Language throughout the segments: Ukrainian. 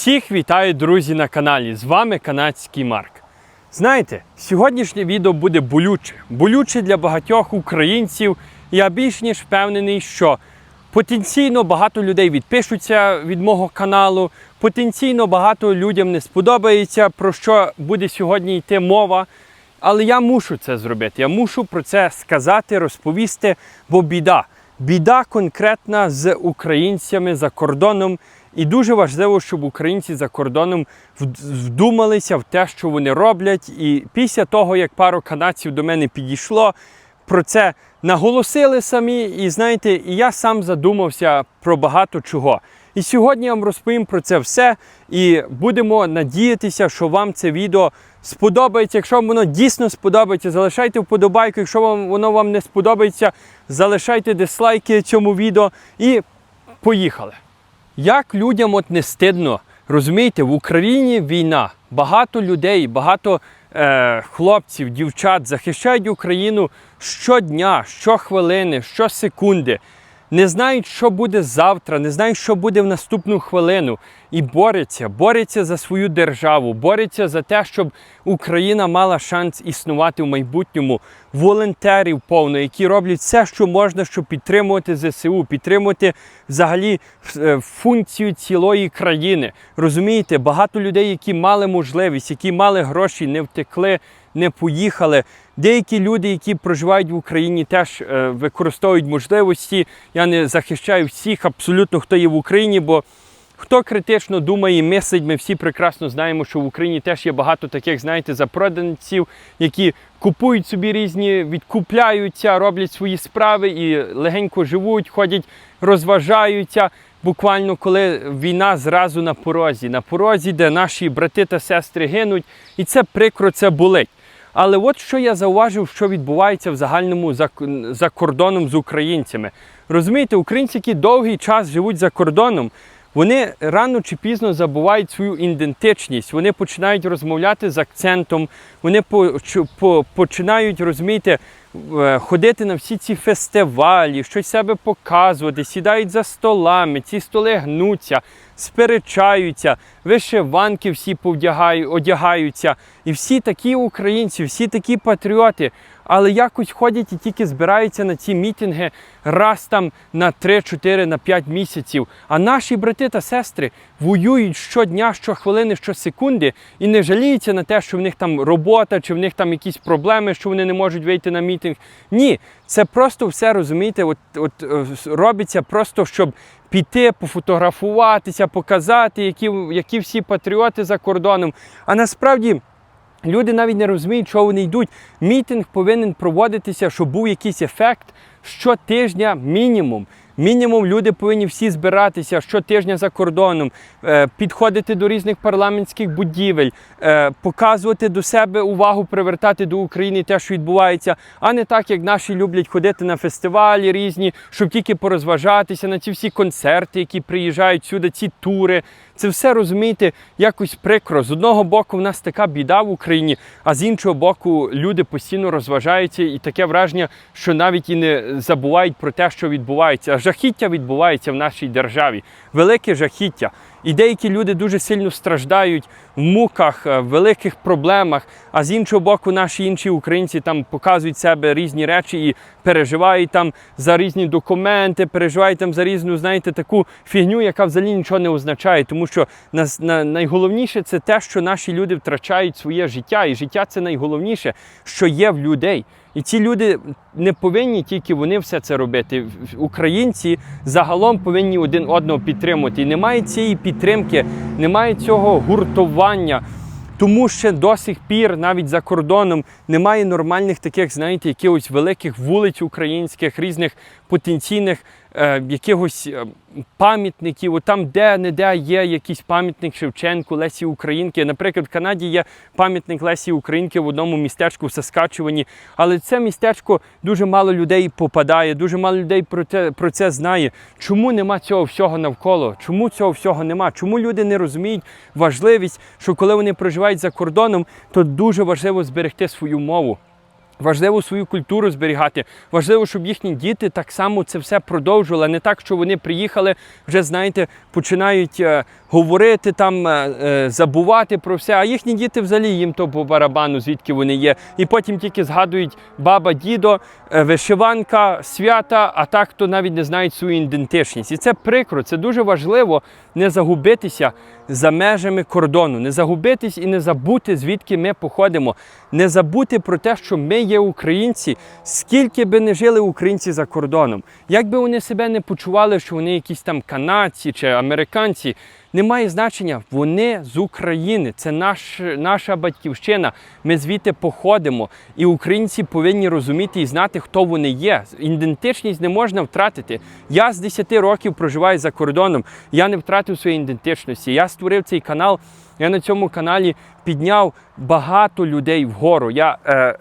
Всіх вітаю, друзі, на каналі. З вами канадський Марк. Знаєте, сьогоднішнє відео буде болюче. Болюче для багатьох українців. Я більш ніж впевнений, що потенційно багато людей відпишуться від мого каналу. Потенційно багато людям не сподобається, про що буде сьогодні йти мова. Але я мушу це зробити. Я мушу про це сказати, розповісти, бо біда. Біда конкретна з українцями за кордоном. І дуже важливо, щоб українці за кордоном вдумалися в те, що вони роблять. І після того, як пару канадців до мене підійшло, про це наголосили самі. І знаєте, і я сам задумався про багато чого. І сьогодні я вам розповім про це все. І будемо надіятися, що вам це відео сподобається. Якщо вам воно дійсно сподобається, залишайте вподобайку. Якщо вам воно вам не сподобається, залишайте дизлайки цьому відео і поїхали. Як людям от не стидно, розумієте, в Україні війна. Багато людей, багато е, хлопців, дівчат захищають Україну щодня, щохвилини, щосекунди. Не знають, що буде завтра, не знають, що буде в наступну хвилину. І борються, борються за свою державу, борються за те, щоб Україна мала шанс існувати в майбутньому. Волонтерів повно, які роблять все, що можна, щоб підтримувати ЗСУ, підтримувати взагалі е, функцію цілої країни. Розумієте, багато людей, які мали можливість, які мали гроші, не втекли, не поїхали. Деякі люди, які проживають в Україні, теж е, використовують можливості. Я не захищаю всіх абсолютно, хто є в Україні, бо хто критично думає і мислить, ми всі прекрасно знаємо, що в Україні теж є багато таких, знаєте, запроданців, які купують собі різні, відкупляються, роблять свої справи і легенько живуть, ходять, розважаються. Буквально коли війна зразу на порозі, на порозі, де наші брати та сестри гинуть, і це прикро, це болить. Але от що я зауважив, що відбувається в загальному за, за кордоном з українцями. Розумієте, українці, які довгий час живуть за кордоном, вони рано чи пізно забувають свою ідентичність. Вони починають розмовляти з акцентом, вони по, по- починають, розумієте, е, ходити на всі ці фестивалі, щось себе показувати, сідають за столами, ці столи гнуться, сперечаються, вишиванки всі повдягають, одягаються. І всі такі українці, всі такі патріоти, але якось ходять і тільки збираються на ці мітинги раз там на 3, 4, на 5 місяців. А наші брати та сестри воюють щодня, щохвилини, щосекунди і не жаліються на те, що в них там робота, чи в них там якісь проблеми, що вони не можуть вийти на мітинг. Ні, це просто все розумієте, от, от е, робиться просто, щоб піти, пофотографуватися, показати, які, які всі патріоти за кордоном. А насправді. Люди навіть не розуміють, що вони йдуть. Мітинг повинен проводитися, щоб був якийсь ефект щотижня мінімум. Мінімум люди повинні всі збиратися щотижня за кордоном, е, підходити до різних парламентських будівель, е, показувати до себе увагу, привертати до України те, що відбувається, а не так, як наші люблять ходити на фестивалі різні, щоб тільки порозважатися на ці всі концерти, які приїжджають сюди, ці тури. Це все розумієте, якось прикро. З одного боку, в нас така біда в Україні, а з іншого боку, люди постійно розважаються, і таке враження, що навіть і не забувають про те, що відбувається. А жахіття відбувається в нашій державі. Велике жахіття. І деякі люди дуже сильно страждають в муках, е, в великих проблемах. А з іншого боку, наші інші українці там показують себе різні речі і переживають там за різні документи, переживають там за різну, знаєте, таку фігню, яка взагалі нічого не означає. Тому що найголовніше це те, що наші люди втрачають своє життя, і життя це найголовніше, що є в людей. І ці люди не повинні тільки вони все це робити. Українці загалом повинні один одного підтримувати. І немає цієї підтримки, немає цього гуртування. Тому ще до сих пір, навіть за кордоном, немає нормальних таких, знаєте, якихось великих вулиць українських, різних потенційних е, якихось е, пам'ятників. Там де-не-де є якийсь пам'ятник Шевченку, Лесі Українки. Наприклад, в Канаді є пам'ятник Лесі Українки в одному містечку в Саскачувані. Але це містечко дуже мало людей попадає, дуже мало людей про це, про це знає. Чому нема цього всього навколо? Чому цього всього нема? Чому люди не розуміють важливість, що коли вони проживають за кордоном, то дуже важливо зберегти свою мову. Важливо свою культуру зберігати. Важливо, щоб їхні діти так само це все продовжували. Не так, що вони приїхали, вже знаєте, починають е, говорити там, е, е, забувати про все. А їхні діти взагалі їм то по барабану, звідки вони є. І потім тільки згадують баба, дідо, е, вишиванка, свята, а так то навіть не знають свою ідентичність. І це прикро, це дуже важливо не загубитися за межами кордону, не загубитись і не забути, звідки ми походимо, не забути про те, що ми є українці, скільки би не жили українці за кордоном, як би вони себе не почували, що вони якісь там канадці чи американці. Немає значення, вони з України, це наш, наша батьківщина. Ми звідти походимо, і українці повинні розуміти і знати, хто вони є. Ідентичність не можна втратити. Я з 10 років проживаю за кордоном. Я не втратив своєї ідентичності. Я створив цей канал. Я на цьому каналі підняв багато людей вгору. Я е,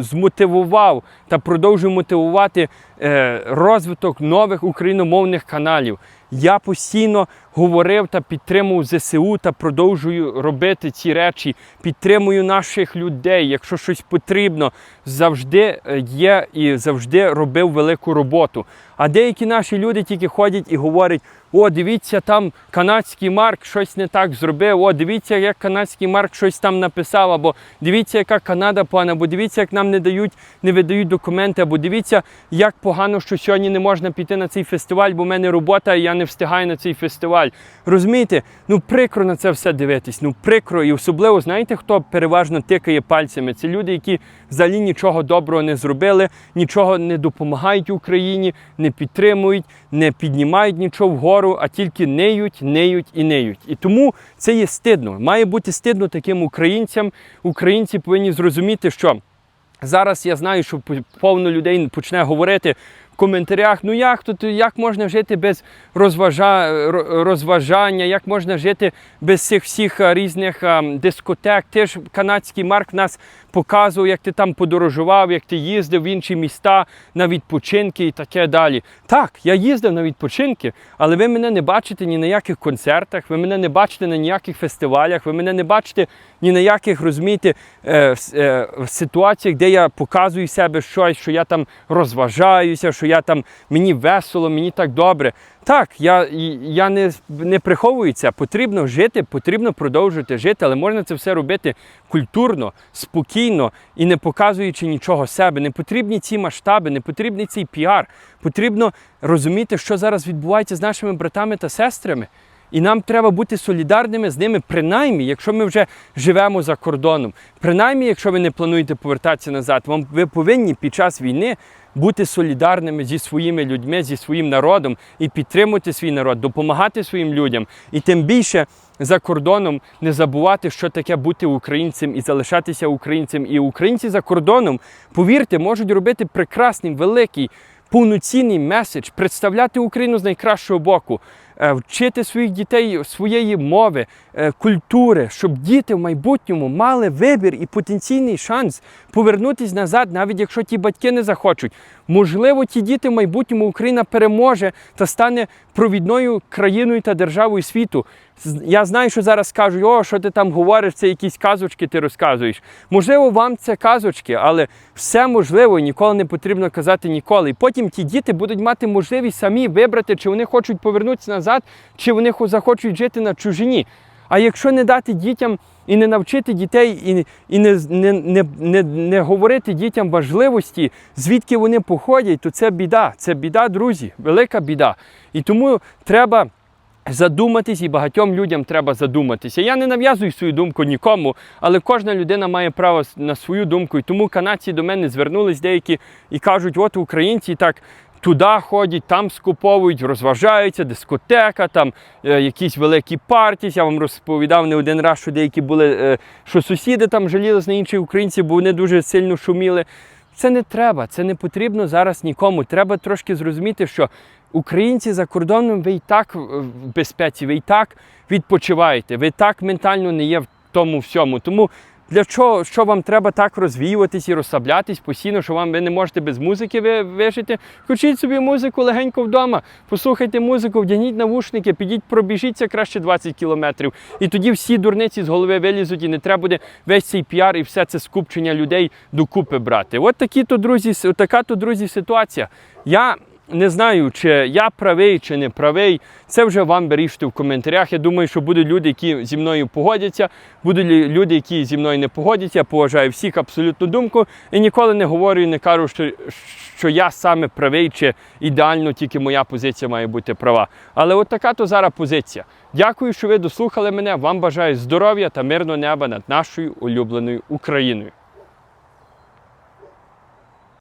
змотивував та продовжую мотивувати е, розвиток нових україномовних каналів. Я постійно говорив та підтримував ЗСУ та продовжую робити ці речі. Підтримую наших людей. Якщо щось потрібно, завжди е, є і завжди робив велику роботу. А деякі наші люди тільки ходять і говорять: о, дивіться, там канадський Марк щось не так зробив. О, дивіться, як канадський Марк щось там написав, або дивіться, яка Канада погана, або дивіться, як нам не дають, не видають документи, або дивіться, як погано, що сьогодні не можна піти на цей фестиваль, бо в мене робота, і я не встигаю на цей фестиваль. Розумієте? Ну прикро на це все дивитись. Ну прикро, і особливо знаєте, хто переважно тикає пальцями? Це люди, які взагалі нічого доброго не зробили, нічого не допомагають Україні, не підтримують, не піднімають нічого вгору, а тільки неють, неють і неють. І тому це є стидно. Має бути стидно таким українцям. Українці повинні зрозуміти, що зараз я знаю, що повно людей почне говорити. Коментарях, ну як тут, як можна жити без розважа, розважання, як можна жити без цих всіх різних дискотек. Ти ж канадський марк нас показував, як ти там подорожував, як ти їздив в інші міста на відпочинки і таке далі. Так, я їздив на відпочинки, але ви мене не бачите ні на яких концертах, ви мене не бачите на ніяких фестивалях, ви мене не бачите ні на яких, розумієте, е, е, ситуаціях, де я показую себе щось, що я там розважаюся, що я там мені весело, мені так добре. Так, я, я не, не приховую це. Потрібно жити, потрібно продовжувати жити, але можна це все робити культурно, спокійно і не показуючи нічого себе. Не потрібні ці масштаби, не потрібний цей піар. Потрібно розуміти, що зараз відбувається з нашими братами та сестрами. І нам треба бути солідарними з ними, принаймні, якщо ми вже живемо за кордоном. Принаймні, якщо ви не плануєте повертатися назад, вам ви повинні під час війни бути солідарними зі своїми людьми, зі своїм народом і підтримувати свій народ, допомагати своїм людям. І тим більше за кордоном не забувати, що таке бути українцем і залишатися українцем. І українці за кордоном, повірте, можуть робити прекрасний, великий, повноцінний меседж, представляти Україну з найкращого боку. Е, Вчити своїх дітей своєї мови, е, культури, щоб діти в майбутньому мали вибір і потенційний шанс повернутися назад, навіть якщо ті батьки не захочуть. Можливо, ті діти в майбутньому Україна переможе та стане провідною країною та державою світу. Я знаю, що зараз кажуть, о, що ти там говориш, це якісь казочки ти розказуєш. Можливо, вам це казочки, але все можливо, ніколи не потрібно казати ніколи. І потім ті діти будуть мати можливість самі вибрати, чи вони хочуть повернутися назад, чи вони захочуть жити на чужині. А якщо не дати дітям і не навчити дітей, і, і не, не, не, не, не говорити дітям важливості, звідки вони походять, то це біда. Це біда, друзі, велика біда. І тому треба задуматись, і багатьом людям треба задуматися. Я не нав'язую свою думку нікому, але кожна людина має право на свою думку. І тому канадці до мене звернулись деякі і кажуть, от українці так. Туди ходять, там скуповують, розважаються, дискотека, там е, якісь великі партії. Я вам розповідав не один раз, що деякі були, е, що сусіди там жалілись на інших українців, бо вони дуже сильно шуміли. Це не треба, це не потрібно зараз нікому. Треба трошки зрозуміти, що українці за кордоном ви і так в в безпеці, ви і так відпочиваєте, ви і так ментально не є в тому всьому. Тому для чого що вам треба так розвіюватись і розслаблятись постійно, що вам ви не можете без музики ви- вижити? Включіть собі музику легенько вдома, послухайте музику, вдягніть навушники, підіть, пробіжіться краще 20 кілометрів. І тоді всі дурниці з голови вилізуть, і не треба буде весь цей піар і все це скупчення людей докупи брати. От такі то друзі, така то друзі ситуація. Я не знаю, чи я правий, чи не правий. Це вже вам вирішити в коментарях. Я думаю, що будуть люди, які зі мною погодяться, будуть люди, які зі мною не погодяться. Я поважаю всіх абсолютну думку і ніколи не говорю і не кажу, що, що я саме правий, чи ідеально тільки моя позиція має бути права. Але от така то зараз позиція. Дякую, що ви дослухали мене. Вам бажаю здоров'я та мирного неба над нашою улюбленою Україною.